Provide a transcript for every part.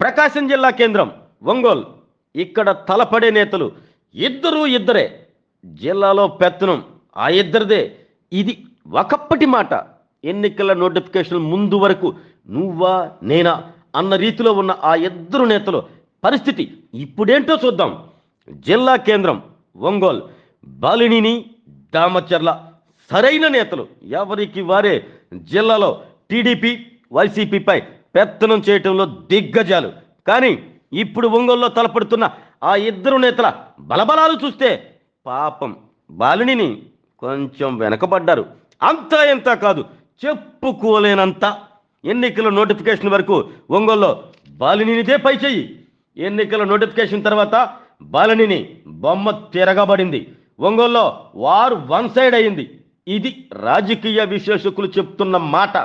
ప్రకాశం జిల్లా కేంద్రం ఒంగోలు. ఇక్కడ తలపడే నేతలు ఇద్దరు ఇద్దరే. జిల్లాలో పెత్తనం ఆ ఇద్దరిదే. ఇది ఒకప్పటి మాట. ఎన్నికల నోటిఫికేషన్ ముందు వరకు నువ్వా నేనా అన్న రీతిలో ఉన్న ఆ ఇద్దరు నేతలు పరిస్థితి ఇప్పుడేంటో చూద్దాం. జిల్లా కేంద్రం ఒంగోలు. బాలినిని దామచర్ల సరైన నేతలు. ఎవరికి వారే? జిల్లాలో టీడీపీ వైసీపీపై పెత్తనం చేయటంలో దిగ్గజాలు. కానీ ఇప్పుడు ఒంగోలులో తలపడుతున్న ఆ ఇద్దరు నేతల బలబలాలు చూస్తే పాపం బాలినిని కొంచెం వెనకబడ్డారు. అంతా ఎంత కాదు చెప్పుకోలేనంత ఎన్నికల నోటిఫికేషన్ వరకు ఒంగోలులో బాలినిదే పై చెయ్యి. ఎన్నికల నోటిఫికేషన్ తర్వాత బాలినిని బొమ్మ తిరగబడింది. ఒంగోలులో వారు వన్ సైడ్ అయింది. ఇది రాజకీయ విశ్లేషకులు చెప్తున్న మాట.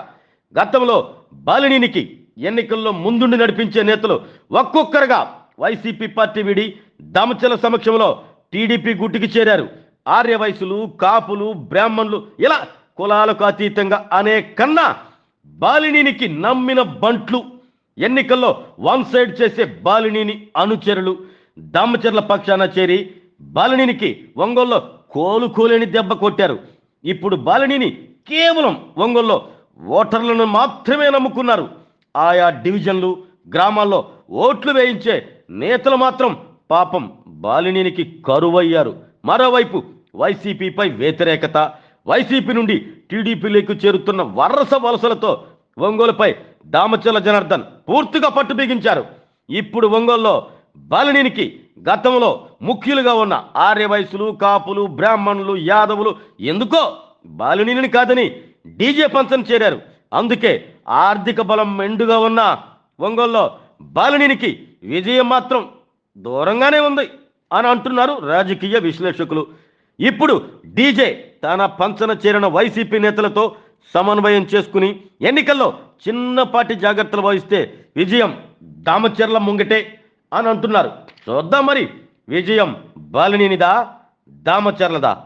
గతంలో బాలినికి ఎన్నికల్లో ముందుండి నడిపించే నేతలు ఒక్కొక్కరుగా వైసీపీ పార్టీ విడి దమచల సమక్షంలో టీడీపీ గుట్టికి చేరారు. ఆర్యవైశ్యులు కాపులు బ్రాహ్మణులు ఇలా కులాలకు అతీతంగా అనే కన్నా బాలినికి నమ్మిన బంట్లు. ఎన్నికల్లో వన్ సైడ్ చేసే బాలినిని అనుచరులు దామచర్ల పక్షాన చేరి బాలినికి ఒంగోల్లో కోలుకోలేని దెబ్బ కొట్టారు. ఇప్పుడు బాలినిని కేవలం ఒంగోల్లో ఓటర్లను మాత్రమే నమ్ముకున్నారు. ఆయా డివిజన్లు గ్రామాల్లో ఓట్లు వేయించే నేతలు మాత్రం పాపం బాలినికి కరువయ్యారు. మరోవైపు వైసీపీపై వ్యతిరేకత వైసీపీ నుండి టీడీపీలోకి చేరుతున్న వరస వలసలతో ఒంగోలుపై దామచల జనార్దన్ పూర్తిగా పట్టు బిగించారు. ఇప్పుడు ఒంగోలులో బాలినికి గతంలో ముఖ్యులుగా ఉన్న ఆర్య వయసులు కాపులు బ్రాహ్మణులు యాదవులు ఎందుకో బాలినిని కాదని డీజే పంచం చేరారు. అందుకే ఆర్థిక బలం మెండుగా ఉన్న ఒంగోల్లో బాలినికి విజయం మాత్రం దూరంగానే ఉంది అని అంటున్నారు రాజకీయ విశ్లేషకులు. ఇప్పుడు డీజే తన పంచన చేరిన వైసీపీ నేతలతో సమన్వయం చేసుకుని ఎన్నికల్లో చిన్నపాటి జాగ్రత్తలు వహిస్తే విజయం దామచర్ల ముంగటే అని అంటున్నారు. చూద్దాం మరి విజయం బాలినిదా దామచర్లదా?